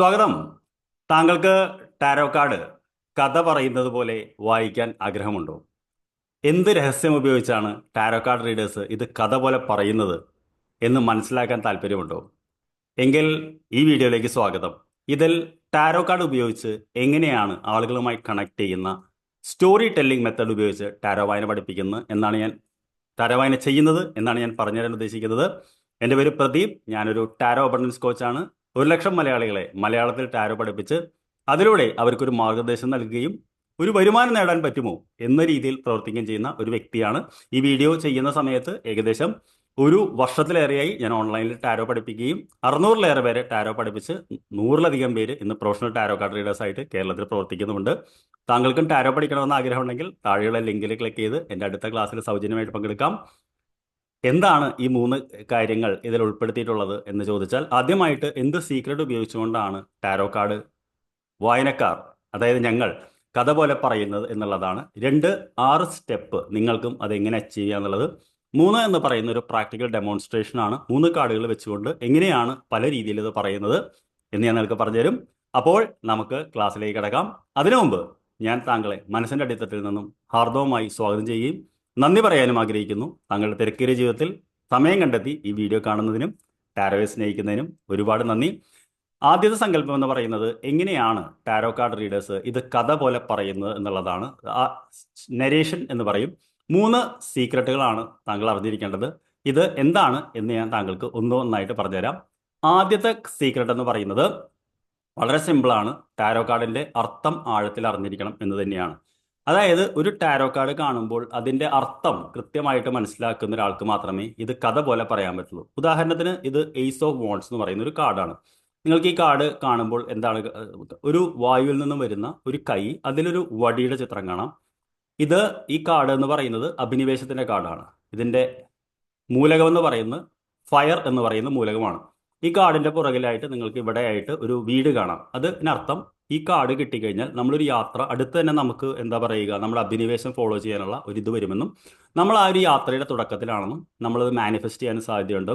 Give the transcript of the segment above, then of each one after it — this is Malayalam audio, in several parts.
സ്വാഗതം. താങ്കൾക്ക് ടാരോ കാർഡ് കഥ പറയുന്നത് പോലെ വായിക്കാൻ ആഗ്രഹമുണ്ടോ? എന്ത് രഹസ്യം ഉപയോഗിച്ചാണ് ടാരോ കാർഡ് റീഡേഴ്സ് ഇത് കഥ പോലെ പറയുന്നത് എന്ന് മനസ്സിലാക്കാൻ താല്പര്യമുണ്ടോ? എങ്കിൽ ഈ വീഡിയോയിലേക്ക് സ്വാഗതം. ഇതിൽ ടാരോ കാർഡ് ഉപയോഗിച്ച് എങ്ങനെയാണ് ആളുകളുമായി കണക്ട് ചെയ്യുന്ന സ്റ്റോറി ടെല്ലിംഗ് മെത്തേഡ് ഉപയോഗിച്ച് ടാരോ വായന പഠിപ്പിക്കുന്നത് എന്നാണ് ഞാൻ ടാരോ വായന ചെയ്യുന്നത് എന്നാണ് ഞാൻ പറഞ്ഞു തരാൻ ഉദ്ദേശിക്കുന്നത്. എന്റെ പേര് പ്രദീപ്. ഞാനൊരു ടാരോ അബണ്ടൻസ് കോച്ചാണ്. ഒരു ലക്ഷം മലയാളികളെ മലയാളത്തിൽ ടാരോ പഠിപ്പിച്ച് അതിലൂടെ അവർക്കൊരു മാർഗനിർദ്ദേശം നൽകുകയും ഒരു വരുമാനം നേടാൻ പറ്റുമോ എന്ന രീതിയിൽ പ്രവർത്തിക്കുകയും ചെയ്യുന്ന ഒരു വ്യക്തിയാണ്. ഈ വീഡിയോ ചെയ്യുന്ന സമയത്ത് ഏകദേശം ഒരു വർഷത്തിലേറെയായി ഞാൻ ഓൺലൈനിൽ ടാരോ പഠിപ്പിക്കുകയും അറുന്നൂറിലേറെ പേരെ ടാരോ പഠിപ്പിച്ച് നൂറിലധികം പേര് ഇന്ന് പ്രൊഫഷണൽ ടാരോ കാർഡ് റീഡേഴ്സ് ആയിട്ട് കേരളത്തിൽ പ്രവർത്തിക്കുന്നുണ്ട് താങ്കൾക്കും ടാരോ പഠിക്കണമെന്ന് ആഗ്രഹമുണ്ടെങ്കിൽ താഴെയുള്ള ലിങ്കിൽ ക്ലിക്ക് ചെയ്ത് എന്റെ അടുത്ത ക്ലാസ്സിൽ സൗജന്യമായിട്ട് പങ്കെടുക്കാം. എന്താണ് ഈ മൂന്ന് കാര്യങ്ങൾ ഇതിൽ ഉൾപ്പെടുത്തിയിട്ടുള്ളത് എന്ന് ചോദിച്ചാൽ ആദ്യമായിട്ട് എന്ത് സീക്രട്ട് ഉപയോഗിച്ചുകൊണ്ടാണ് ടാരോ കാർഡ് വായനക്കാർ അതായത് ഞങ്ങൾ കഥ പോലെ പറയുന്നത് എന്നുള്ളതാണ്. രണ്ട് ആറ് സ്റ്റെപ്പ് നിങ്ങൾക്കും അതെങ്ങനെ അച്ചീവ് ചെയ്യുക എന്നുള്ളത്. മൂന്ന് എന്ന് പറയുന്ന ഒരു പ്രാക്ടിക്കൽ ഡെമോൺസ്ട്രേഷൻ ആണ്. മൂന്ന് കാർഡുകൾ വെച്ചുകൊണ്ട് എങ്ങനെയാണ് പല രീതിയിൽ ഇത് പറയുന്നത് എന്ന് ഞാൻ നിങ്ങൾക്ക് പറഞ്ഞുതരും. അപ്പോൾ നമുക്ക് ക്ലാസ്സിലേക്ക് കിടക്കാം. അതിനു മുമ്പ് ഞാൻ താങ്കളെ മനസ്സിന്റെ അടിത്തട്ടിൽ നിന്നും ഹാർദവമായി സ്വാഗതം ചെയ്യുകയും നന്ദി പറയാനും ആഗ്രഹിക്കുന്നു. താങ്കളുടെ തിരക്കേറിയ ജീവിതത്തിൽ സമയം കണ്ടെത്തി ഈ വീഡിയോ കാണുന്നതിനും ടാരോയെ സ്നേഹിക്കുന്നതിനും ഒരുപാട് നന്ദി. ആദ്യത്തെ സങ്കല്പം എന്ന് പറയുന്നത് എങ്ങനെയാണ് ടാരോ കാർഡ് റീഡേഴ്സ് ഇത് കഥ പോലെ പറയുന്നത് എന്നുള്ളതാണ്. ആ നരേഷൻ എന്ന് പറയും. മൂന്ന് സീക്രട്ടുകളാണ് താങ്കൾ അറിഞ്ഞിരിക്കേണ്ടത്. ഇത് എന്താണ് എന്ന് ഞാൻ താങ്കൾക്ക് ഒന്നൊന്നായിട്ട് പറഞ്ഞുതരാം. ആദ്യത്തെ സീക്രട്ട് എന്ന് പറയുന്നത് വളരെ സിമ്പിളാണ്. ടാരോ കാർഡിന്റെ അർത്ഥം ആഴത്തിൽ അറിഞ്ഞിരിക്കണം എന്ന് തന്നെയാണ്. അതായത് ഒരു ടാരോ കാർഡ് കാണുമ്പോൾ അതിന്റെ അർത്ഥം കൃത്യമായിട്ട് മനസ്സിലാക്കുന്ന ഒരാൾക്ക് മാത്രമേ ഇത് കഥ പോലെ പറയാൻ പറ്റുള്ളൂ. ഉദാഹരണത്തിന് ഇത് എയ്സ് ഓഫ് വോൺസ് എന്ന് പറയുന്ന ഒരു കാർഡാണ് നിങ്ങൾക്ക് ഈ കാർഡ് കാണുമ്പോൾ എന്താണ് ഒരു വായുവിൽ നിന്നും വരുന്ന ഒരു കൈ അതിലൊരു വടിയുടെ ചിത്രം കാണാം. ഇത് ഈ കാർഡ് എന്ന് പറയുന്നത് അഭിനിവേശത്തിന്റെ കാർഡാണ് ഇതിന്റെ മൂലകം എന്ന് പറയുന്നത് ഫയർ എന്ന് പറയുന്ന മൂലകമാണ്. ഈ കാടിന്റെ പുറകിലായിട്ട് നിങ്ങൾക്ക് ഇവിടെയായിട്ട് ഒരു വീട് കാണാം. അതിനർത്ഥം ഈ കാർഡ് കിട്ടിക്കഴിഞ്ഞാൽ നമ്മളൊരു യാത്ര അടുത്ത് തന്നെ നമുക്ക് എന്താ പറയുക നമ്മുടെ അഭിനിവേശം ഫോളോ ചെയ്യാനുള്ള ഒരു ഇത് വരുമെന്നും നമ്മൾ ആ ഒരു യാത്രയുടെ തുടക്കത്തിലാണെന്നും നമ്മളത് മാനിഫെസ്റ്റ് ചെയ്യാൻ സാധ്യതയുണ്ട്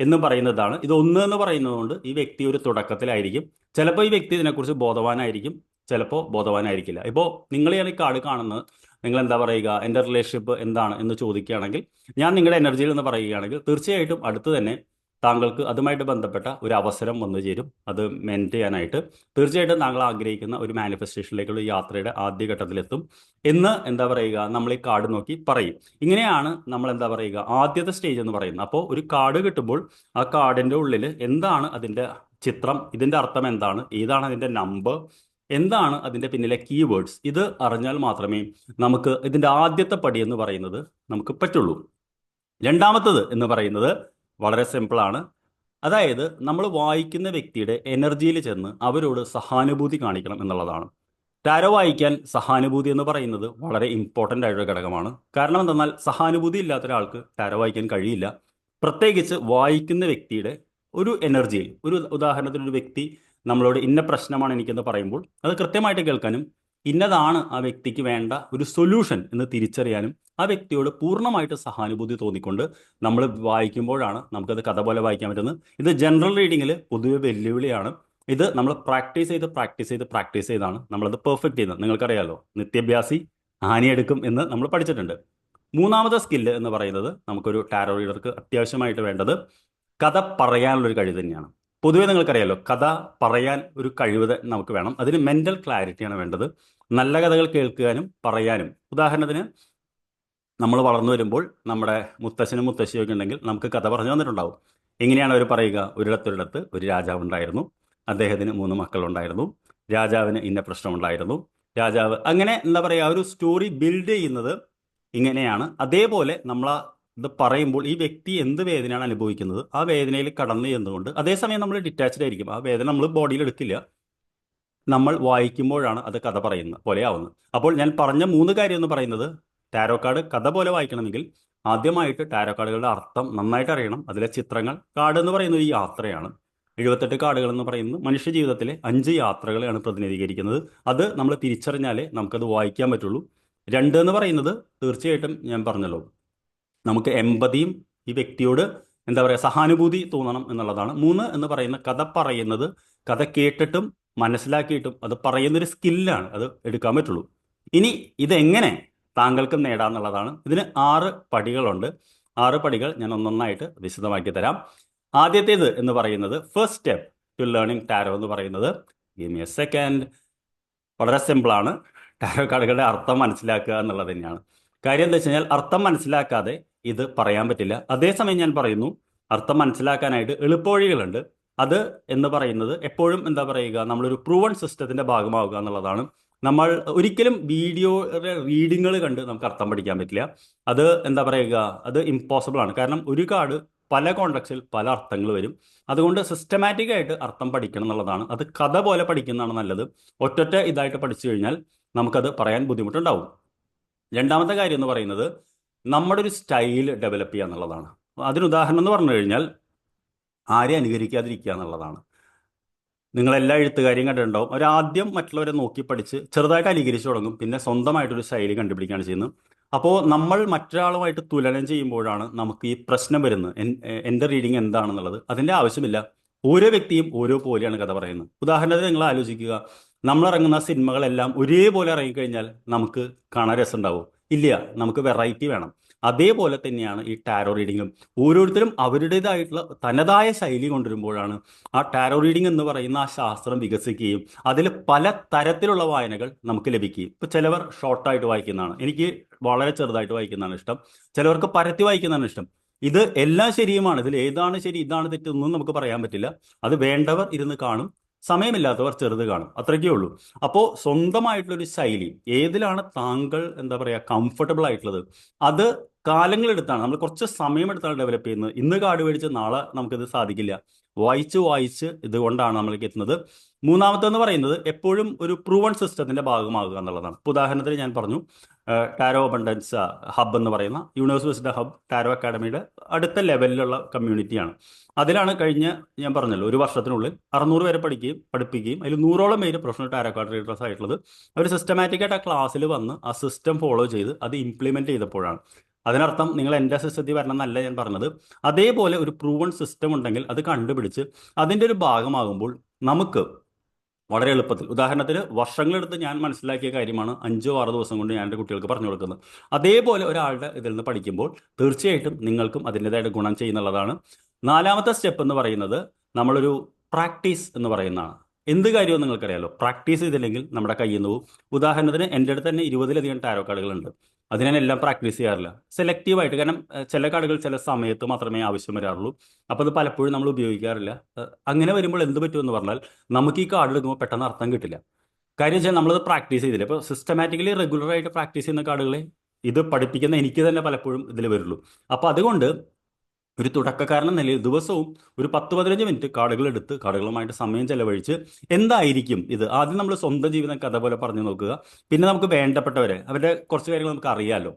എന്ന് പറയുന്നതാണ്. ഇത് ഒന്ന് എന്ന് പറയുന്നതുകൊണ്ട് ഈ വ്യക്തി ഒരു തുടക്കത്തിലായിരിക്കും. ചിലപ്പോൾ ഈ വ്യക്തി ഇതിനെക്കുറിച്ച് ബോധവാനായിരിക്കും ചിലപ്പോൾ ബോധവാനായിരിക്കില്ല. ഇപ്പോൾ നിങ്ങളെയാണ് ഈ കാർഡ് കാണുന്നത്. നിങ്ങൾ എന്താ പറയുക എന്റെ റിലേഷൻഷിപ്പ് എന്താണ്? എന്ന് ചോദിക്കുകയാണെങ്കിൽ ഞാൻ നിങ്ങളുടെ എനർജിയിൽ നിന്ന് പറയുകയാണെങ്കിൽ തീർച്ചയായിട്ടും അടുത്ത് തന്നെ താങ്കൾക്ക് അതുമായിട്ട് ബന്ധപ്പെട്ട ഒരു അവസരം വന്നു ചേരും. അത് മെന്റ് ചെയ്യാനായിട്ട്. തീർച്ചയായിട്ടും താങ്കൾ ആഗ്രഹിക്കുന്ന ഒരു മാനിഫെസ്റ്റേഷനിലേക്കുള്ള യാത്രയുടെ ആദ്യഘട്ടത്തിലെത്തും എന്ന് എന്താ പറയുക നമ്മൾ ഈ കാർഡ് നോക്കി പറയും. ഇങ്ങനെയാണ് നമ്മൾ എന്താ പറയുക ആദ്യത്തെ സ്റ്റേജ് എന്ന് പറയുന്നത്. അപ്പോൾ ഒരു കാർഡ് കിട്ടുമ്പോൾ ആ കാർഡിന്റെ ഉള്ളിൽ എന്താണ് അതിന്റെ ചിത്രം ഇതിന്റെ അർത്ഥം എന്താണ് ഏതാണ് അതിന്റെ നമ്പർ എന്താണ് അതിന്റെ പിന്നിലെ കീവേഡ്സ് ഇത് അറിഞ്ഞാൽ മാത്രമേ നമുക്ക് ഇതിന്റെ ആദ്യത്തെ പടി എന്ന് പറയുന്നത് നമുക്ക് പറ്റുള്ളൂ. രണ്ടാമത്തത് എന്ന് പറയുന്നത് വളരെ സിമ്പിളാണ് അതായത് നമ്മൾ വായിക്കുന്ന വ്യക്തിയുടെ എനർജിയിൽ ചെന്ന് അവരോട് സഹാനുഭൂതി കാണിക്കണം എന്നുള്ളതാണ്. ടാരോ വായിക്കാൻ സഹാനുഭൂതി എന്ന് പറയുന്നത് വളരെ ഇമ്പോർട്ടന്റ് ആയിട്ടൊരു ഘടകമാണ്. കാരണം എന്തെന്നാൽ സഹാനുഭൂതി ഇല്ലാത്ത ഒരാൾക്ക് ടാരോ വായിക്കാൻ കഴിയില്ല. പ്രത്യേകിച്ച് വായിക്കുന്ന വ്യക്തിയുടെ ഒരു എനർജിയിൽ ഒരു ഉദാഹരണത്തിന് ഒരു വ്യക്തി നമ്മളോട് ഇന്ന പ്രശ്നമാണ് എനിക്കെന്ന് പറയുമ്പോൾ അത് കൃത്യമായിട്ട് കേൾക്കാനും ഇന്നതാണ് ആ വ്യക്തിക്ക് വേണ്ട ഒരു സൊല്യൂഷൻ എന്ന് തിരിച്ചറിയാനും ആ വ്യക്തിയോട് പൂർണമായിട്ട് സഹാനുഭൂതി തോന്നിക്കൊണ്ട് നമ്മൾ വായിക്കുമ്പോഴാണ് നമുക്കത് കഥ പോലെ വായിക്കാൻ പറ്റുന്നത്. ഇത് ജനറൽ റീഡിങ്ങിൽ പൊതുവെ വെല്ലുവിളിയാണ്. ഇത് നമ്മൾ പ്രാക്ടീസ് ചെയ്ത് പ്രാക്ടീസ് ചെയ്ത് പ്രാക്ടീസ് ചെയ്താണ് നമ്മളത് പെർഫെക്റ്റ് ചെയ്യുന്നത്. നിങ്ങൾക്കറിയാലോ നിത്യഭ്യാസി ആനിയെടുക്കും എന്ന് നമ്മൾ പഠിച്ചിട്ടുണ്ട്. മൂന്നാമത്തെ സ്കില്ല് എന്ന് പറയുന്നത് നമുക്കൊരു ടാരോ റീഡർക്ക് അത്യാവശ്യമായിട്ട് വേണ്ടത് കഥ പറയാനുള്ളൊരു കഴിവ് തന്നെയാണ്. പൊതുവേ നിങ്ങൾക്കറിയാലോ കഥ പറയാൻ ഒരു കഴിവ് നമുക്ക് വേണം. അതിന് മെന്റൽ ക്ലാരിറ്റിയാണ് വേണ്ടത്. നല്ല കഥകൾ കേൾക്കാനും പറയാനും. ഉദാഹരണത്തിന് നമ്മൾ വളർന്നു വരുമ്പോൾ നമ്മുടെ മുത്തശ്ശനും മുത്തശ്ശിയൊക്കെ ഉണ്ടെങ്കിൽ നമുക്ക് കഥ പറഞ്ഞു വന്നിട്ടുണ്ടാവും എങ്ങനെയാണ് അവർ പറയുക? ഒരിടത്തൊരിടത്ത് ഒരു രാജാവ് ഉണ്ടായിരുന്നു. അദ്ദേഹത്തിന് മൂന്ന് മക്കളുണ്ടായിരുന്നു. രാജാവിന് ഇന്ന പ്രശ്നമുണ്ടായിരുന്നു. രാജാവ് അങ്ങനെ എന്താ പറയുക ഒരു സ്റ്റോറി ബിൽഡ് ചെയ്യുന്നത് ഇങ്ങനെയാണ്. അതേപോലെ നമ്മൾ ഇത് പറയുമ്പോൾ ഈ വ്യക്തി എന്ത് വേദനയാണ് അനുഭവിക്കുന്നത്? ആ വേദനയിൽ കടന്നു ചെന്നുകൊണ്ട് അതേസമയം നമ്മൾ ഡിറ്റാച്ച്ഡ് ആയിരിക്കും. ആ വേദന നമ്മൾ ബോഡിയിൽ എടുക്കില്ല. നമ്മൾ വായിക്കുമ്പോഴാണ് അത് കഥ പറയുന്നത് പോലെ ആവുന്നത്. അപ്പോൾ ഞാൻ പറഞ്ഞ മൂന്ന് കാര്യം എന്ന് പറയുന്നത് ടാരോ കാർഡ് കഥ പോലെ വായിക്കണമെങ്കിൽ ആദ്യമായിട്ട് ടാരോ കാർഡുകളുടെ അർത്ഥം നന്നായിട്ട് അറിയണം. അതിലെ ചിത്രങ്ങൾ കാർഡ് എന്ന് പറയുന്നത് ഒരു യാത്രയാണ്. എഴുപത്തെട്ട് കാർഡുകൾ എന്ന് പറയുന്നത് മനുഷ്യ ജീവിതത്തിലെ അഞ്ച് യാത്രകളെയാണ് പ്രതിനിധീകരിക്കുന്നത്. അത് നമ്മൾ തിരിച്ചറിഞ്ഞാലേ നമുക്കത് വായിക്കാൻ പറ്റുള്ളൂ. രണ്ട് എന്ന് പറയുന്നത് തീർച്ചയായിട്ടും ഞാൻ പറഞ്ഞല്ലോ. നമുക്ക് എമ്പതിയും ഈ വ്യക്തിയോട് എന്താ പറയുക സഹാനുഭൂതി തോന്നണം എന്നുള്ളതാണ്. മൂന്ന് എന്ന് പറയുന്ന കഥ പറയുന്നത് കഥ കേട്ടിട്ടും മനസ്സിലാക്കിയിട്ടും അത് പറയുന്നൊരു സ്കില്ലാണ് അത് എടുക്കാൻ പറ്റുള്ളൂ. ഇനി ഇതെങ്ങനെ താങ്കൾക്കും നേടാന്നുള്ളതാണ് ഇതിന് ആറ് പടികളുണ്ട്. ആറ് പടികൾ ഞാൻ ഒന്നൊന്നായിട്ട് വിശദമാക്കി തരാം. ആദ്യത്തേത് എന്ന് പറയുന്നത് first step to learning tarot എന്ന് പറയുന്നത്. ഗിവ് എ സെക്കൻഡ് വളരെ സിമ്പിളാണ് ടാരോ കാർഡുകളുടെ അർത്ഥം മനസ്സിലാക്കുക എന്നുള്ളത് തന്നെയാണ്. കാര്യം എന്താ വെച്ച് കഴിഞ്ഞാൽ അർത്ഥം മനസ്സിലാക്കാതെ ഇത് പറയാൻ പറ്റില്ല. അതേസമയം ഞാൻ പറയുന്നു അർത്ഥം മനസ്സിലാക്കാനായിട്ട് എളുപ്പവഴികളുണ്ട്. അത് എന്ന് പറയുന്നത് എപ്പോഴും എന്താ പറയുക നമ്മളൊരു പ്രൂവൺ സിസ്റ്റത്തിന്റെ ഭാഗമാവുക എന്നുള്ളതാണ്. നമ്മൾ ഒരിക്കലും വീഡിയോ റീഡിങ്ങുകൾ കണ്ട് നമുക്ക് അർത്ഥം പഠിക്കാൻ പറ്റില്ല. അത് എന്താ പറയുക അത് ഇമ്പോസിബിൾ ആണ്. കാരണം ഒരു കാർഡ് പല കോണ്ടക്സിൽ പല അർത്ഥങ്ങൾ വരും. അതുകൊണ്ട് സിസ്റ്റമാറ്റിക് ആയിട്ട് അർത്ഥം പഠിക്കണം എന്നുള്ളതാണ്. അത് കഥ പോലെ പഠിക്കുന്നതാണ് നല്ലത്. ഒറ്റൊറ്റ ഇതായിട്ട് പഠിച്ചു കഴിഞ്ഞാൽ നമുക്കത് പറയാൻ ബുദ്ധിമുട്ടുണ്ടാവും. രണ്ടാമത്തെ കാര്യം എന്ന് പറയുന്നത് നമ്മുടെ ഒരു സ്റ്റൈൽ ഡെവലപ്പ് ചെയ്യുക എന്നുള്ളതാണ്. അതിനുദാഹരണം എന്ന് പറഞ്ഞു കഴിഞ്ഞാൽ ആരെ അനുകരിക്കാതിരിക്കുക എന്നുള്ളതാണ്. നിങ്ങളെല്ലാ എഴുത്തുകാരെയും കണ്ടിട്ടുണ്ടാവും. അവരാദ്യം മറ്റുള്ളവരെ നോക്കി പഠിച്ച് ചെറുതായിട്ട് അനുകരിച്ച് തുടങ്ങും. പിന്നെ സ്വന്തമായിട്ടൊരു ശൈലി കണ്ടുപിടിക്കുകയാണ് ചെയ്യുന്നത്. അപ്പോൾ നമ്മൾ മറ്റൊരാളുമായിട്ട് തുലനം ചെയ്യുമ്പോഴാണ് നമുക്ക് ഈ പ്രശ്നം വരുന്നത്. എൻ- എന്റെ റീഡിങ് എന്താണെന്നുള്ളത്. അതിന്റെ ആവശ്യമില്ല. ഓരോ വ്യക്തിയും ഓരോ പോലെയാണ് കഥ പറയുന്നത്. ഉദാഹരണത്തിന് നിങ്ങൾ ആലോചിക്കുക. നമ്മൾ ഇറങ്ങുന്ന സിനിമകളെല്ലാം ഒരേപോലെ ഇറങ്ങിക്കഴിഞ്ഞാൽ നമുക്ക് കാണാൻ രസമുണ്ടാവും. ഇല്ല നമുക്ക് വെറൈറ്റി വേണം. അതേപോലെ തന്നെയാണ് ഈ ടാരോ റീഡിങ്ങും ഓരോരുത്തരും അവരുടേതായിട്ടുള്ള തനതായ ശൈലി കൊണ്ടുവരുമ്പോഴാണ് ആ ടാരോ റീഡിംഗ് എന്ന് പറയുന്ന ആ ശാസ്ത്രം വികസിക്കുകയും അതിൽ പല തരത്തിലുള്ള വായനകൾ നമുക്ക് ലഭിക്കുകയും. ഇപ്പൊ ചിലവർ ഷോർട്ടായിട്ട് വായിക്കുന്നതാണ്. എനിക്ക് വളരെ ചെറുതായിട്ട് വായിക്കുന്നതാണ് ഇഷ്ടം. ചിലവർക്ക് പരത്തി വായിക്കുന്നതാണ് ഇഷ്ടം. ഇത് എല്ലാം ശരിയുമാണ്. ഇതിൽ ഏതാണ് ശരി ഇതാണ് തെറ്റൊന്നും നമുക്ക് പറയാൻ പറ്റില്ല. അത് വേണ്ടവർ ഇരുന്ന് കാണും. സമയമില്ലാത്തവർ ചെറുത് കാണും. അത്രയ്ക്കേ ഉള്ളൂ. അപ്പോൾ സ്വന്തമായിട്ടുള്ളൊരു ശൈലി ഏതിലാണ് താങ്കൾ എന്താ പറയുക കംഫർട്ടബിൾ ആയിട്ടുള്ളത്? അത് കാലങ്ങളെടുത്താണ്. നമ്മൾ കുറച്ച് സമയമെടുത്താണ് ഡെവലപ്പ് ചെയ്യുന്നത്. ഇന്ന് കാർഡ് മേടിച്ച് നാളെ നമുക്കിത് സാധിക്കില്ല. വായിച്ച് വായിച്ച് ഇതുകൊണ്ടാണ് നമ്മൾക്ക് എത്തുന്നത്. മൂന്നാമത്തെന്ന് പറയുന്നത് എപ്പോഴും ഒരു പ്രൂവൺ സിസ്റ്റത്തിന്റെ ഭാഗമാകുക എന്നുള്ളതാണ്. ഉദാഹരണത്തിന് ഞാൻ പറഞ്ഞു ടാരോ അബണ്ടൻസ് ഹബ് എന്ന് പറയുന്ന യൂണിവേഴ്സിറ്റി ഹബ് ടാരോ അക്കാഡമിയുടെ അടുത്ത ലെവലിലുള്ള കമ്മ്യൂണിറ്റിയാണ് അതിലാണ് കഴിഞ്ഞ ഞാൻ പറഞ്ഞല്ലോ ഒരു വർഷത്തിനുള്ളിൽ അറുന്നൂറ് പേരെ പഠിക്കുകയും പഠിപ്പിക്കുകയും അതിൽ നൂറോളം പേര് പ്രൊഫഷണൽ ടാരോ കാർഡ് റീഡേഴ്സ് ആയിട്ടുള്ളത്. അവർ സിസ്റ്റമാറ്റിക് ആയിട്ട് ആ ക്ലാസ്സിൽ വന്ന് ആ സിസ്റ്റം ഫോളോ ചെയ്ത് അത് ഇംപ്ലിമെന്റ് ചെയ്തപ്പോഴാണ്. അതിനർത്ഥം നിങ്ങൾ എന്റെ സിസ്റ്റത്തിൽ വരണം എന്നല്ല ഞാൻ പറഞ്ഞത്. അതേപോലെ ഒരു പ്രൂവൺ സിസ്റ്റം ഉണ്ടെങ്കിൽ അത് കണ്ടുപിടിച്ച് അതിന്റെ ഒരു ഭാഗമാകുമ്പോൾ നമുക്ക് വളരെ എളുപ്പത്തിൽ ഉദാഹരണത്തിന് വർഷങ്ങളെടുത്ത് ഞാൻ മനസ്സിലാക്കിയ കാര്യമാണ് അഞ്ചോ ആറോ ദിവസം കൊണ്ട് ഞാൻ എന്റെ കുട്ടികൾക്ക് പറഞ്ഞു കൊടുക്കുന്നത്. അതേപോലെ ഒരാളുടെ ഇതിൽ നിന്ന് പഠിക്കുമ്പോൾ തീർച്ചയായിട്ടും നിങ്ങൾക്കും അതിന്റെതായിട്ട് ഗുണം ചെയ്യുന്നുള്ളതാണ്. നാലാമത്തെ സ്റ്റെപ്പ് എന്ന് പറയുന്നത് നമ്മളൊരു പ്രാക്ടീസ് എന്ന് പറയുന്നതാണ്. എന്ത് കാര്യവും നിങ്ങൾക്കറിയാലോ? പ്രാക്ടീസ് ചെയ്തില്ലെങ്കിൽ നമ്മുടെ കയ്യിൽ നിന്ന് പോകും ഉദാഹരണത്തിന് എന്റെ അടുത്ത് തന്നെ ഇരുപതിലധികം ടാരോ കാർഡുകളുണ്ട് അത് ഞാൻ എല്ലാം പ്രാക്ടീസ് ചെയ്യാറില്ല. സെലക്റ്റീവായിട്ട് കാരണം ചില കാർഡുകൾ ചില സമയത്ത് മാത്രമേ ആവശ്യം വരാറുള്ളൂ. അപ്പോൾ അത് പലപ്പോഴും നമ്മൾ ഉപയോഗിക്കാറില്ല. അങ്ങനെ വരുമ്പോൾ എന്ത് പറ്റുമെന്ന് പറഞ്ഞാൽ നമുക്ക് ഈ കാർഡ് എടുക്കുമ്പോൾ പെട്ടെന്ന് അർത്ഥം കിട്ടില്ല. കാര്യം വെച്ചാൽ നമ്മളത് പ്രാക്ടീസ് ചെയ്തില്ല. ഇപ്പോൾ സിസ്റ്റമാറ്റിക്കലി റെഗുലർ ആയിട്ട് പ്രാക്ടീസ് ചെയ്യുന്ന കാർഡുകളെ ഇത് പഠിപ്പിക്കുന്ന എനിക്ക് തന്നെ പലപ്പോഴും ഇതിൽ വരുള്ളൂ. അപ്പോൾ അതുകൊണ്ട് ഒരു തുടക്കക്കാരൻ നിലയിൽ ദിവസവും ഒരു പത്ത് പതിനഞ്ച് മിനിറ്റ് കാർഡുകൾ എടുത്ത് കാർഡുകളുമായിട്ട് സമയം ചെലവഴിച്ച് എന്തായിരിക്കും ഇത്? ആദ്യം നമ്മൾ സ്വന്തം ജീവിതം കഥ പോലെ പറഞ്ഞു നോക്കുക. പിന്നെ നമുക്ക് വേണ്ടപ്പെട്ടവരെ അവരുടെ കുറച്ച് കാര്യങ്ങൾ നമുക്ക് അറിയാമല്ലോ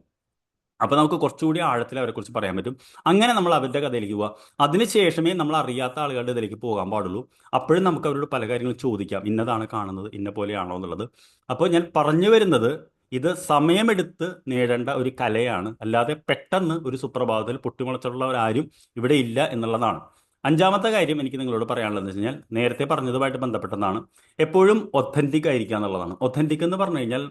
അപ്പോൾ നമുക്ക് കുറച്ചുകൂടി ആഴത്തിൽ അവരെ കുറിച്ച് പറയാൻ പറ്റും. അങ്ങനെ നമ്മൾ അവരുടെ കഥയിലേക്ക് പോവുക അതിനുശേഷമേ നമ്മൾ അറിയാത്ത ആളുകളുടെ ഇതിലേക്ക് പോകാൻ പാടുള്ളൂ. അപ്പോഴും നമുക്ക് അവരോട് പല കാര്യങ്ങളും ചോദിക്കാം. ഇന്നതാണ് കാണുന്നത് ഇന്ന പോലെയാണോ എന്നുള്ളത്. അപ്പോൾ ഞാൻ പറഞ്ഞു വരുന്നത് ഇത് സമയമെടുത്ത് നേടേണ്ട ഒരു കലയാണ്. അല്ലാതെ പെട്ടെന്ന് ഒരു സുപ്രഭാതത്തിൽ പൊട്ടിമുളച്ചുള്ളവരാരും ഇവിടെ ഇല്ല എന്നുള്ളതാണ്. അഞ്ചാമത്തെ കാര്യം എനിക്ക് നിങ്ങളോട് പറയാനുള്ളത് വെച്ച് കഴിഞ്ഞാൽ നേരത്തെ പറഞ്ഞതുമായിട്ട് ബന്ധപ്പെട്ടതാണ്. എപ്പോഴും ഒത്തന്റിക് ആയിരിക്കുക എന്നുള്ളതാണ്. ഒത്തന്റിക് എന്ന് പറഞ്ഞു കഴിഞ്ഞാൽ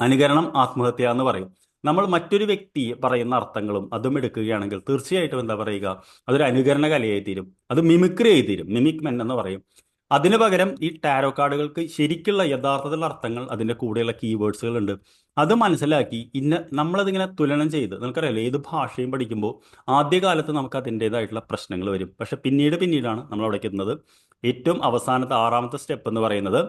അനുകരണം ആത്മഹത്യ എന്ന് പറയും. നമ്മൾ മറ്റൊരു വ്യക്തി പറയുന്ന അർത്ഥങ്ങളും അതും എടുക്കുകയാണെങ്കിൽ തീർച്ചയായിട്ടും എന്താ പറയുക? അതൊരു അനുകരണ കലയായി തീരും അത് മിമിക്രി ആയി തീരും മിമിക് മെൻ എന്ന് പറയും. അതിനു പകരം ഈ ടാരോ കാർഡുകൾക്ക് ശരിക്കുള്ള യഥാർത്ഥത്തിലുള്ള അർത്ഥങ്ങൾ അതിന്റെ കൂടെയുള്ള കീവേഡ്സുകൾ ഉണ്ട് അത് മനസ്സിലാക്കി ഇന്ന നമ്മളതിങ്ങനെ തുലനം ചെയ്ത് നമുക്കറിയാലോ ഏത് ഭാഷയും പഠിക്കുമ്പോൾ ആദ്യകാലത്ത് നമുക്ക് അതിന്റെതായിട്ടുള്ള പ്രശ്നങ്ങൾ വരും. പക്ഷെ പിന്നീട് പിന്നീടാണ് നമ്മൾ അവിടേക്ക് എത്തുന്നത്. ഏറ്റവും അവസാനത്തെ ആറാമത്തെ സ്റ്റെപ്പ് എന്ന് പറയുന്നത്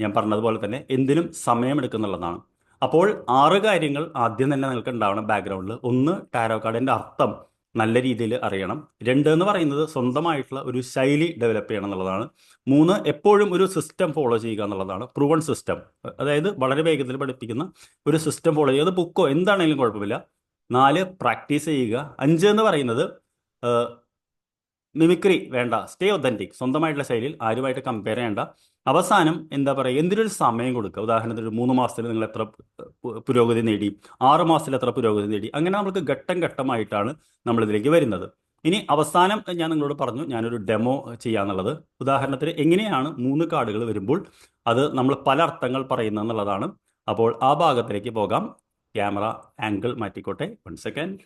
ഞാൻ പറഞ്ഞതുപോലെ തന്നെ എന്തിനും സമയമെടുക്കുന്നുള്ളതാണ് അപ്പോൾ ആറ് കാര്യങ്ങൾ ആദ്യം തന്നെ നിങ്ങൾക്ക് ഉണ്ടാവണം ബാക്ക്ഗ്രൗണ്ടിൽ. ഒന്ന് ടാരോ കാർഡിന്റെ അർത്ഥം. നല്ല രീതിയിൽ അറിയണം. രണ്ട് എന്ന് പറയുന്നത് സ്വന്തമായിട്ടുള്ള ഒരു ശൈലി ഡെവലപ്പ് ചെയ്യണം എന്നുള്ളതാണ്. മൂന്ന് എപ്പോഴും ഒരു സിസ്റ്റം ഫോളോ ചെയ്യുക എന്നുള്ളതാണ്. പ്രൂവൺ സിസ്റ്റം അതായത് വളരെ വേഗത്തിൽ പഠിപ്പിക്കുന്ന ഒരു സിസ്റ്റം ഫോളോ ചെയ്യുക. അത് ബുക്കോ എന്താണെങ്കിലും കുഴപ്പമില്ല. നാല് പ്രാക്ടീസ് ചെയ്യുക. അഞ്ച് എന്ന് പറയുന്നത് മിമിക്രി വേണ്ട സ്റ്റേ ഒതന്റിക് സ്വന്തമായിട്ടുള്ള ശൈലിയിൽ ആരുമായിട്ട് കമ്പയർ ചെയ്യേണ്ട. അവസാനം എന്താ പറയുക എന്തിനൊരു സമയം കൊടുക്കുക ഉദാഹരണത്തിന് ഒരു മൂന്ന് മാസത്തിൽ നിങ്ങൾ എത്ര പുരോഗതി നേടി ആറ് മാസത്തിൽ എത്ര പുരോഗതി നേടി അങ്ങനെ നമുക്ക് ഘട്ടം ഘട്ടമായിട്ടാണ് നമ്മളിതിലേക്ക് വരുന്നത്. ഇനി അവസാനം ഞാൻ നിങ്ങളോട് പറഞ്ഞു ഞാനൊരു ഡെമോ ചെയ്യാന്നുള്ളത്. ഉദാഹരണത്തിന് എങ്ങനെയാണ് മൂന്ന് കാർഡുകൾ വരുമ്പോൾ അത് നമ്മൾ പല അർത്ഥങ്ങൾ പറയുന്നതെന്നുള്ളതാണ് അപ്പോൾ ആ ഭാഗത്തിലേക്ക് പോകാം. ക്യാമറ ആംഗിൾ മാറ്റിക്കോട്ടെ. വൺ സെക്കൻഡ്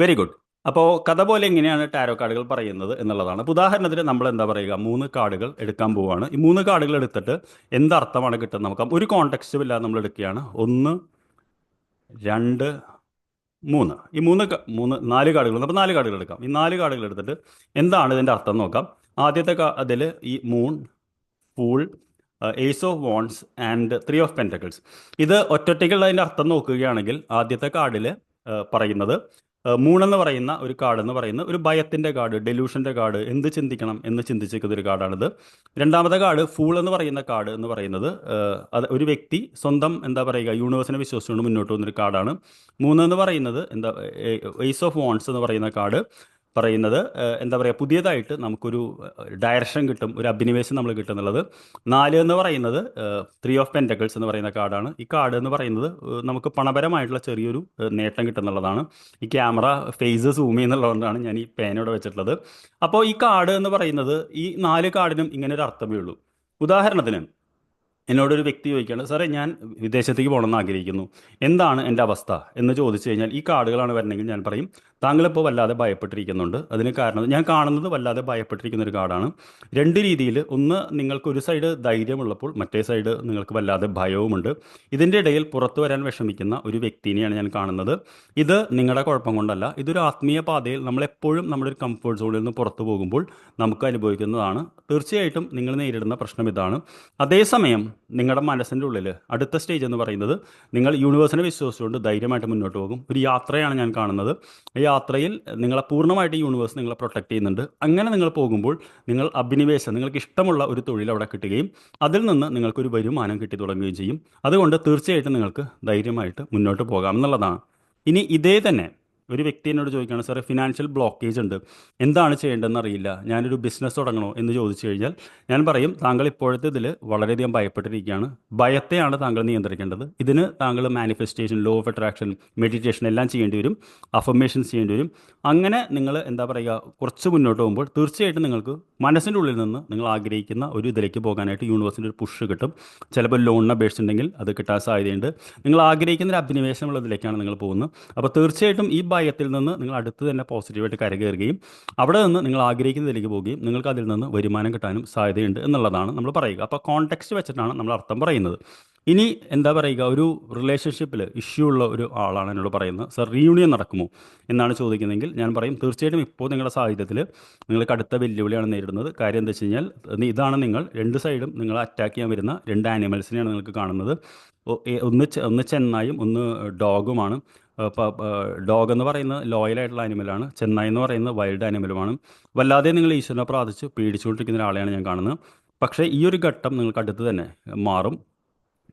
വെരി ഗുഡ് അപ്പോൾ കഥ പോലെ എങ്ങനെയാണ് ടാരോ കാർഡുകൾ പറയുന്നത് എന്നുള്ളതാണ്. അപ്പോൾ ഉദാഹരണത്തിന് നമ്മൾ എന്താ പറയുക? മൂന്ന് കാർഡുകൾ എടുക്കാൻ പോവുകയാണ് ഈ മൂന്ന് കാർഡുകൾ എടുത്തിട്ട് എന്തർത്ഥമാണ് കിട്ടുന്നത് നമുക്ക് ഒരു കോണ്ടെക്സ്റ്റും ഇല്ലാതെ നമ്മൾ എടുക്കുകയാണ്. ഒന്ന് രണ്ട് മൂന്ന്. ഈ മൂന്ന് മൂന്ന് നാല് കാർഡുകൾ അപ്പോൾ നാല് കാർഡുകൾ എടുക്കാം. ഈ നാല് കാർഡുകൾ എടുത്തിട്ട് എന്താണ് ഇതിന്റെ അർത്ഥം നോക്കാം. ആദ്യത്തെ അതിൽ ഈ moon pool ace of wands and three of pentacles ഇത് ഒറ്റൊറ്റയ്ക്കുള്ളതിന്റെ അർത്ഥം നോക്കുകയാണെങ്കിൽ ആദ്യത്തെ കാർഡിൽ പറയുന്നത് മൂൺ എന്ന് പറയുന്ന ഒരു കാർഡ് എന്ന് പറയുന്ന ഒരു ഭയത്തിന്റെ കാർഡ് ഡെലൂഷന്റെ കാർഡ് എന്ത് ചിന്തിക്കണം എന്ന് ചിന്തിച്ചിരിക്കുന്ന ഒരു കാർഡാണിത് രണ്ടാമത്തെ കാർഡ് ഫൂൾ എന്ന് പറയുന്ന കാർഡ് എന്ന് പറയുന്നത് അത് ഒരു വ്യക്തി സ്വന്തം എന്താ പറയുക യൂണിവേഴ്സിനെ വിശ്വസിച്ചുകൊണ്ട് മുന്നോട്ട് പോകുന്നൊരു കാർഡാണ് മൂന്ന് എന്ന് പറയുന്നത് എന്താ വെയ്സ് ഓഫ് വോൺസ് എന്ന് പറയുന്ന കാർഡ് പറയുന്നത് എന്താ പറയുക പുതിയതായിട്ട് നമുക്കൊരു ഡയറക്ഷൻ കിട്ടും ഒരു അഭിനിവേശം നമ്മൾ കിട്ടുന്നുള്ളത്. നാല് എന്ന് പറയുന്നത് ത്രീ ഓഫ് പെന്റക്കിൾസ് എന്ന് പറയുന്ന കാർഡാണ്. ഈ കാർഡ് എന്ന് പറയുന്നത് നമുക്ക് പണപരമായിട്ടുള്ള ചെറിയൊരു നേട്ടം കിട്ടുന്നുള്ളതാണ്. ഈ ക്യാമറ ഫേസ് സൂം ചെയ്യുന്നുള്ളതുകൊണ്ടാണ് ഞാൻ ഈ പേനോടെ വെച്ചിട്ടുള്ളത്. അപ്പോൾ ഈ കാർഡ് എന്ന് പറയുന്നത് ഈ നാല് കാർഡിനും ഇങ്ങനെ ഒരു അർത്ഥമേ ഉള്ളൂ. ഉദാഹരണത്തിന് എന്നോടൊരു വ്യക്തി ചോദിക്കുകയാണ് സാറേ ഞാൻ വിദേശത്തേക്ക് പോകണമെന്ന് ആഗ്രഹിക്കുന്നു. എന്താണ് എന്റെ അവസ്ഥ? എന്ന് ചോദിച്ചു കഴിഞ്ഞാൽ ഈ കാർഡുകളാണ് വരണമെങ്കിൽ ഞാൻ പറയും താങ്കളിപ്പോൾ വല്ലാതെ ഭയപ്പെട്ടിരിക്കുന്നുണ്ട്. അതിന് കാരണം ഞാൻ കാണുന്നത് വല്ലാതെ ഭയപ്പെട്ടിരിക്കുന്ന ഒരു കാർഡാണ് രണ്ട് രീതിയിൽ ഒന്ന് നിങ്ങൾക്ക് ഒരു സൈഡ് ധൈര്യമുള്ളപ്പോൾ മറ്റേ സൈഡ് നിങ്ങൾക്ക് വല്ലാതെ ഭയവുമുണ്ട്. ഇതിന്റെ ഇടയിൽ പുറത്തു വരാൻ വിഷമിക്കുന്ന ഒരു വ്യക്തിനെയാണ് ഞാൻ കാണുന്നത്. ഇത് നിങ്ങളുടെ കുഴപ്പം കൊണ്ടല്ല ഇതൊരു ആത്മീയ പാതയിൽ നമ്മളെപ്പോഴും നമ്മുടെ ഒരു കംഫർട്ട് സോണിൽ നിന്ന് പുറത്തു പോകുമ്പോൾ നമുക്ക് അനുഭവിക്കുന്നതാണ്. തീർച്ചയായിട്ടും നിങ്ങൾ നേരിടുന്ന പ്രശ്നം ഇതാണ്. അതേസമയം നിങ്ങളുടെ മനസ്സിന്റെ ഉള്ളിൽ അടുത്ത സ്റ്റേജ് എന്ന് പറയുന്നത് നിങ്ങൾ യൂണിവേഴ്സിനെ വിശ്വസിച്ചുകൊണ്ട് ധൈര്യമായിട്ട് മുന്നോട്ട് പോകും. ഒരു യാത്രയാണ് ഞാൻ കാണുന്നത്. യാത്രയിൽ നിങ്ങളെ പൂർണമായിട്ട് ഈ യൂണിവേഴ്സ് നിങ്ങളെ പ്രൊട്ടക്ട് ചെയ്യുന്നുണ്ട്. അങ്ങനെ നിങ്ങൾ പോകുമ്പോൾ നിങ്ങൾ അഭിനിവേശം നിങ്ങൾക്ക് ഇഷ്ടമുള്ള ഒരു തൊഴിൽ അവിടെ കിട്ടുകയും അതിൽ നിന്ന് നിങ്ങൾക്കൊരു വരുമാനം കിട്ടി തുടങ്ങുകയും ചെയ്യും. അതുകൊണ്ട് തീർച്ചയായിട്ടും നിങ്ങൾക്ക് ധൈര്യമായിട്ട് മുന്നോട്ട് പോകാം എന്നുള്ളതാണ്. ഇനി ഇതേ തന്നെ ഒരു വ്യക്തി എന്നോട് ചോദിക്കുകയാണ് സാറേ ഫിനാൻഷ്യൽ ബ്ലോക്കേജ് ഉണ്ട്. എന്താണ് ചെയ്യേണ്ടതെന്ന് അറിയില്ല. ഞാനൊരു ബിസിനസ് തുടങ്ങണോ? എന്ന് ചോദിച്ചു കഴിഞ്ഞാൽ ഞാൻ പറയും താങ്കൾ ഇപ്പോഴത്തെ ഇതിൽ വളരെയധികം ഭയപ്പെട്ടിരിക്കുകയാണ്. ഭയത്തെയാണ് താങ്കൾ നിയന്ത്രിക്കേണ്ടത്. ഇതിന് താങ്കൾ manifestation law of attraction meditation എല്ലാം ചെയ്യേണ്ടി വരും. അഫർമേഷൻസ് ചെയ്യേണ്ടി വരും. അങ്ങനെ നിങ്ങൾ എന്താ പറയുക കുറച്ച് മുന്നോട്ട് പോകുമ്പോൾ തീർച്ചയായിട്ടും നിങ്ങൾക്ക് മനസ്സിന്റെ ഉള്ളിൽ നിന്ന് നിങ്ങൾ ആഗ്രഹിക്കുന്ന ഒരു ഇതിലേക്ക് പോകാനായിട്ട് യൂണിവേഴ്സിന്റെ ഒരു പുഷ് കിട്ടും. ചിലപ്പോൾ ലോണിന് അപേക്ഷിച്ചിട്ടുണ്ടെങ്കിൽ അത് കിട്ടാൻ സാധ്യതയുണ്ട്. നിങ്ങൾ ആഗ്രഹിക്കുന്ന ഒരു അഭിനിവേശമുള്ള ഇതിലേക്കാണ് നിങ്ങൾ പോകുന്നത്. അപ്പോൾ തീർച്ചയായിട്ടും ഈ ഭയത്തിൽ നിന്ന് നിങ്ങൾ അടുത്ത് തന്നെ പോസിറ്റീവായിട്ട് കരകയറുകയും അവിടെ നിന്ന് നിങ്ങൾ ആഗ്രഹിക്കുന്ന ആഗ്രഹിക്കുന്നതിലേക്ക് പോവുകയും നിങ്ങൾക്ക് അതിൽ നിന്ന് വരുമാനം കിട്ടാനും സാധ്യതയുണ്ട് എന്നുള്ളതാണ് നമ്മൾ പറയുക. അപ്പോൾ കോൺടെക്സ്റ്റ് വെച്ചിട്ടാണ് നമ്മൾ അർത്ഥം പറയുന്നത്. ഇനി എന്താ പറയുക ഒരു റിലേഷൻഷിപ്പിൽ ഇഷ്യൂ ഉള്ള ഒരു ആളാണ് എന്നോട് പറയുന്നത്. സർ റീയൂണിയൻ നടക്കുമോ എന്നാണ് ചോദിക്കുന്നതെങ്കിൽ ഞാൻ പറയും തീർച്ചയായിട്ടും ഇപ്പോൾ നിങ്ങളുടെ സാഹചര്യത്തിൽ നിങ്ങൾ കടുത്ത വെല്ലുവിളിയാണ് നേരിടുന്നത്. കാര്യം എന്താ വെച്ച് കഴിഞ്ഞാൽ ഇതാണ് നിങ്ങൾ രണ്ട് സൈഡും നിങ്ങളെ അറ്റാക്ക് ചെയ്യാൻ വരുന്ന രണ്ട് ആനിമൽസിനെയാണ് നിങ്ങൾക്ക് കാണുന്നത്. ഒന്ന് ഒന്ന് ചെന്നായും ഒന്ന് ഡോഗുമാണ് ഡോഗ് എന്ന് ലോയൽ ആയിട്ടുള്ള ആനിമലാണ് ചെന്നായി എന്ന് പറയുന്ന വൈൽഡ് ആനിമലുമാണ് വല്ലാതെ നിങ്ങൾ ഈശ്വരനെ പ്രാർത്ഥിച്ച് പേടിച്ചുകൊണ്ടിരിക്കുന്ന ഒരാളെയാണ് ഞാൻ കാണുന്നത്. പക്ഷേ ഈ ഒരു ഘട്ടം നിങ്ങൾക്ക് അടുത്ത് തന്നെ മാറും.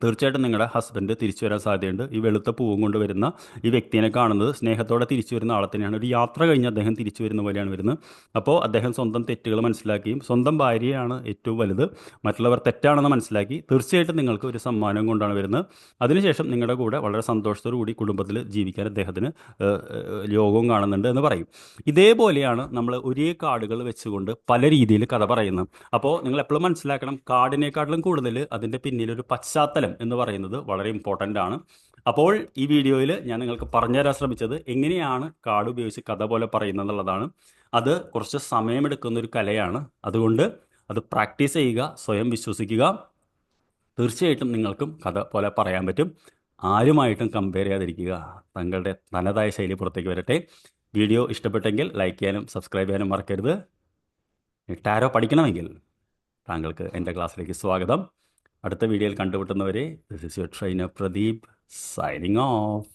തീർച്ചയായിട്ടും നിങ്ങളുടെ ഹസ്ബൻഡ് തിരിച്ചു വരാൻ സാധ്യതയുണ്ട്. ഈ വെളുത്ത പൂവും കൊണ്ട് വരുന്ന ഈ വ്യക്തിനെ കാണുന്നത് സ്നേഹത്തോടെ തിരിച്ചു വരുന്ന ആളെ തന്നെയാണ്. ഒരു യാത്ര കഴിഞ്ഞ് അദ്ദേഹം തിരിച്ചു വരുന്ന പോലെയാണ് വരുന്നത്. അപ്പോൾ അദ്ദേഹം സ്വന്തം തെറ്റുകൾ മനസ്സിലാക്കിയും സ്വന്തം ഭാര്യയാണ് ഏറ്റവും വലുത്. മറ്റുള്ളവർ തെറ്റാണെന്ന് മനസ്സിലാക്കി തീർച്ചയായിട്ടും നിങ്ങൾക്ക് ഒരു സമ്മാനം കൊണ്ടാണ് വരുന്നത്. അതിനുശേഷം നിങ്ങളുടെ കൂടെ വളരെ സന്തോഷത്തോടു കൂടി കുടുംബത്തിൽ ജീവിക്കാൻ അദ്ദേഹത്തിന് യോഗവും കാണുന്നുണ്ട് എന്ന് പറയും. ഇതേപോലെയാണ് നമ്മൾ ഒരേ കാർഡുകൾ വെച്ചുകൊണ്ട് പല രീതിയിൽ കഥ പറയുന്നത്. അപ്പോൾ നിങ്ങൾ എപ്പോഴും മനസ്സിലാക്കണം. കാർഡിനേക്കാട്ടിലും കൂടുതൽ അതിന്റെ പിന്നിൽ ഒരു പശ്ചാത്തലം എന്ന് പറയുന്നത് വളരെ ഇമ്പോർട്ടന്റ് ആണ്. അപ്പോൾ ഈ വീഡിയോയിൽ ഞാൻ നിങ്ങൾക്ക് പറഞ്ഞുതരാൻ ശ്രമിച്ചത് എങ്ങനെയാണ് കാർഡ് ഉപയോഗിച്ച് കഥ പോലെ പറയുന്നത് എന്നുള്ളതാണ് അത് കുറച്ച് സമയമെടുക്കുന്ന ഒരു കലയാണ്. അതുകൊണ്ട് അത് പ്രാക്ടീസ് ചെയ്യുക സ്വയം വിശ്വസിക്കുക. തീർച്ചയായിട്ടും നിങ്ങൾക്കും കഥ പോലെ പറയാൻ പറ്റും. ആരുമായിട്ടും കമ്പയർ ചെയ്യാതിരിക്കുക. തങ്ങളുടെ തനതായ ശൈലി പുറത്തേക്ക് വരട്ടെ. വീഡിയോ ഇഷ്ടപ്പെട്ടെങ്കിൽ ലൈക്ക് ചെയ്യാനും സബ്സ്ക്രൈബ് ചെയ്യാനും മറക്കരുത്. ടാരോ പഠിക്കണമെങ്കിൽ താങ്കൾക്ക് എന്റെ ക്ലാസ്സിലേക്ക് സ്വാഗതം. അടുത്ത വീഡിയോയിൽ കണ്ടുമുട്ടുന്നവരെ this is your trainer Pradeep signing off